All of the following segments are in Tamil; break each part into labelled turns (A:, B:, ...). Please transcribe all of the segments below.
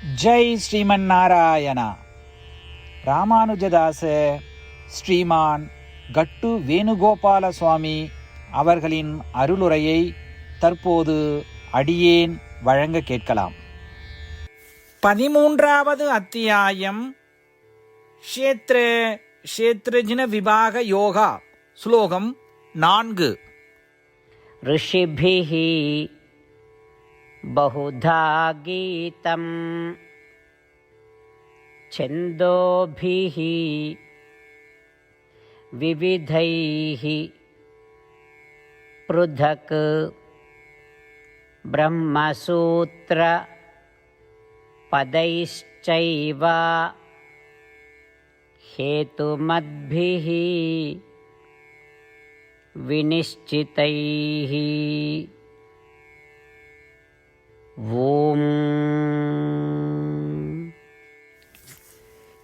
A: ஜெய் ஸ்ரீமன் நாராயணா ராமானுஜதாச ஸ்ரீமான் கட்டு வேணுகோபால சுவாமி அவர்களின் அருளுரையை தற்போது அடியேன் வழங்க கேட்கலாம். பதிமூன்றாவது அத்தியாயம் ஷேத்ரே ஷேத்ரஜின விபாக யோகா ஸ்லோகம் நான்கு.
B: ரிஷிபிஹி बहुधा गीतं छन्दोभिः विविधैः पृथक्। ब्रह्मसूत्रपदैश्चैव हेतुमद्भिः विनिश्चितैः ஓம்.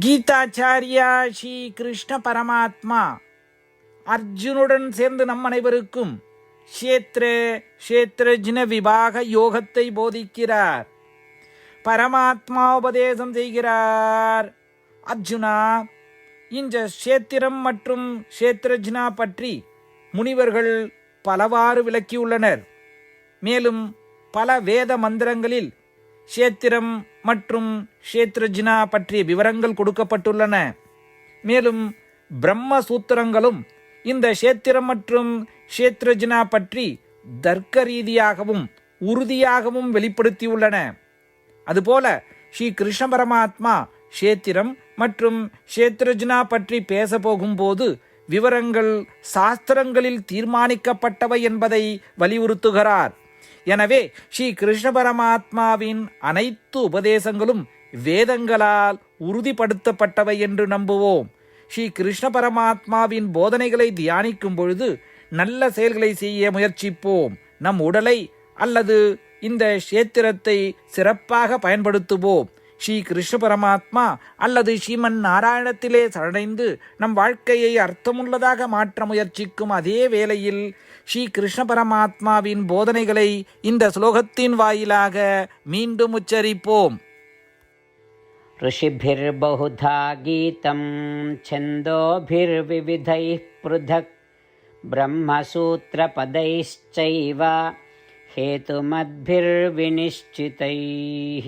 A: கீதாச்சாரியா ஸ்ரீ கிருஷ்ண பரமாத்மா. அர்ஜுனுடன் சேர்ந்து நம் அனைவருக்கும் ஷேத்ரே ஷேத்ரஜ்ன விபாக யோகத்தை போதிக்கிறார். பரமாத்மா உபதேசம் செய்கிறார். அர்ஜுனா இந்த ஷேத்திரம் மற்றும் ஷேத்ரஜ்னா பற்றி முனிவர்கள் பலவாறு விளக்கியுள்ளனர். மேலும் பல வேத மந்திரங்களில் க்ஷேத்திரம் மற்றும் க்ஷேத்ரஜ்னா பற்றிய விவரங்கள் கொடுக்கப்பட்டுள்ளன. மேலும் பிரம்ம சூத்திரங்களும் இந்த க்ஷேத்திரம் மற்றும் க்ஷேத்ரஜ்னா பற்றி தர்க்க ரீதியாகவும் உறுதியாகவும் வெளிப்படுத்தியுள்ளன. அதுபோல ஸ்ரீ கிருஷ்ண பரமாத்மா க்ஷேத்திரம் மற்றும் க்ஷேத்ரஜ்னா பற்றி பேச போகும்போது விவரங்கள் சாஸ்திரங்களில் தீர்மானிக்கப்பட்டவை என்பதை வலியுறுத்துகிறார். எனவே ஸ்ரீ கிருஷ்ண பரமாத்மாவின் அனைத்து உபதேசங்களும் வேதங்களால் உறுதிப்படுத்தப்பட்டவை என்று நம்புவோம். ஸ்ரீ கிருஷ்ண பரமாத்மாவின் போதனைகளை தியானிக்கும் பொழுது நல்ல செயல்களை செய்ய முயற்சிப்போம். நம் உடலை அல்லது இந்த கஷேத்திரத்தை சிறப்பாக பயன்படுத்துவோம். ஸ்ரீ கிருஷ்ண பரமாத்மா அல்லது ஸ்ரீமன் நாராயணத்திலே சரணடைந்து நம் வாழ்க்கையை அர்த்தமுள்ளதாக மாற்ற முயற்சிக்கும் அதே வேளையில் ஸ்ரீ கிருஷ்ண பரமாத்மாவின் போதனைகளை இந்த ஸ்லோகத்தின் வாயிலாக மீண்டும் உச்சரிப்போம்
B: ऋषिभिर्बहुधा गीतं छन्दोभिर्विविधैः पृथक् ब्रह्मसूत्रपदैश्चैव हेतुमद्भिर्विनिश्चितैः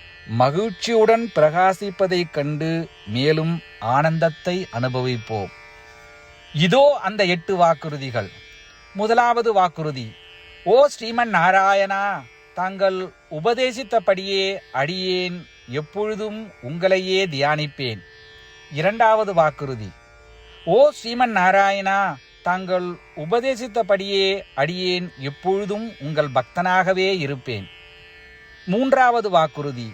A: மகிழ்ச்சியுடன் பிரகாசிப்பதைக் கண்டு மேலும் ஆனந்தத்தை அனுபவிப்போம். இதோ அந்த எட்டு வாக்குறுதிகள். முதலாவது வாக்குறுதி ஓ ஸ்ரீமன் நாராயணா தாங்கள் உபதேசித்தபடியே அடியேன் எப்பொழுதும் உங்களையே தியானிப்பேன். இரண்டாவது வாக்குறுதி ஓ ஸ்ரீமன் நாராயணா தாங்கள் உபதேசித்தபடியே அடியேன் எப்பொழுதும் உங்கள் பக்தனாகவே இருப்பேன். மூன்றாவது வாக்குறுதி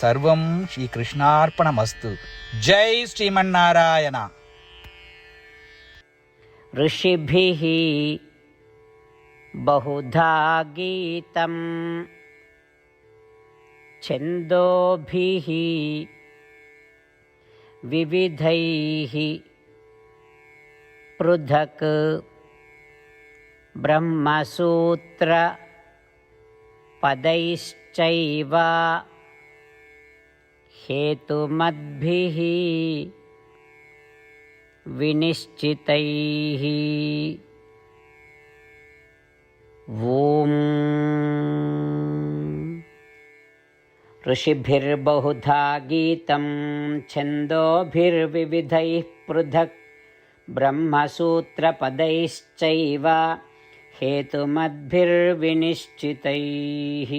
A: సర్వం శ్రీకృష్ణార్పణమస్తు జై శ్రీమన్నారాయణ
B: ఋషిభిः बहुधा गीतं छन्दोभिः विविधैः पृथक् ब्रह्मसूत्रपदैश्चैव हेतुमद्भिः विनिश्चितैः। ॐ ऋषिभिर्बहुधा गीतं छन्दोभिर्विविधैः पृथक्। ब्रह्मसूत्रपदैश्चैव हेतुमद्भिर्विनिश्चितैः।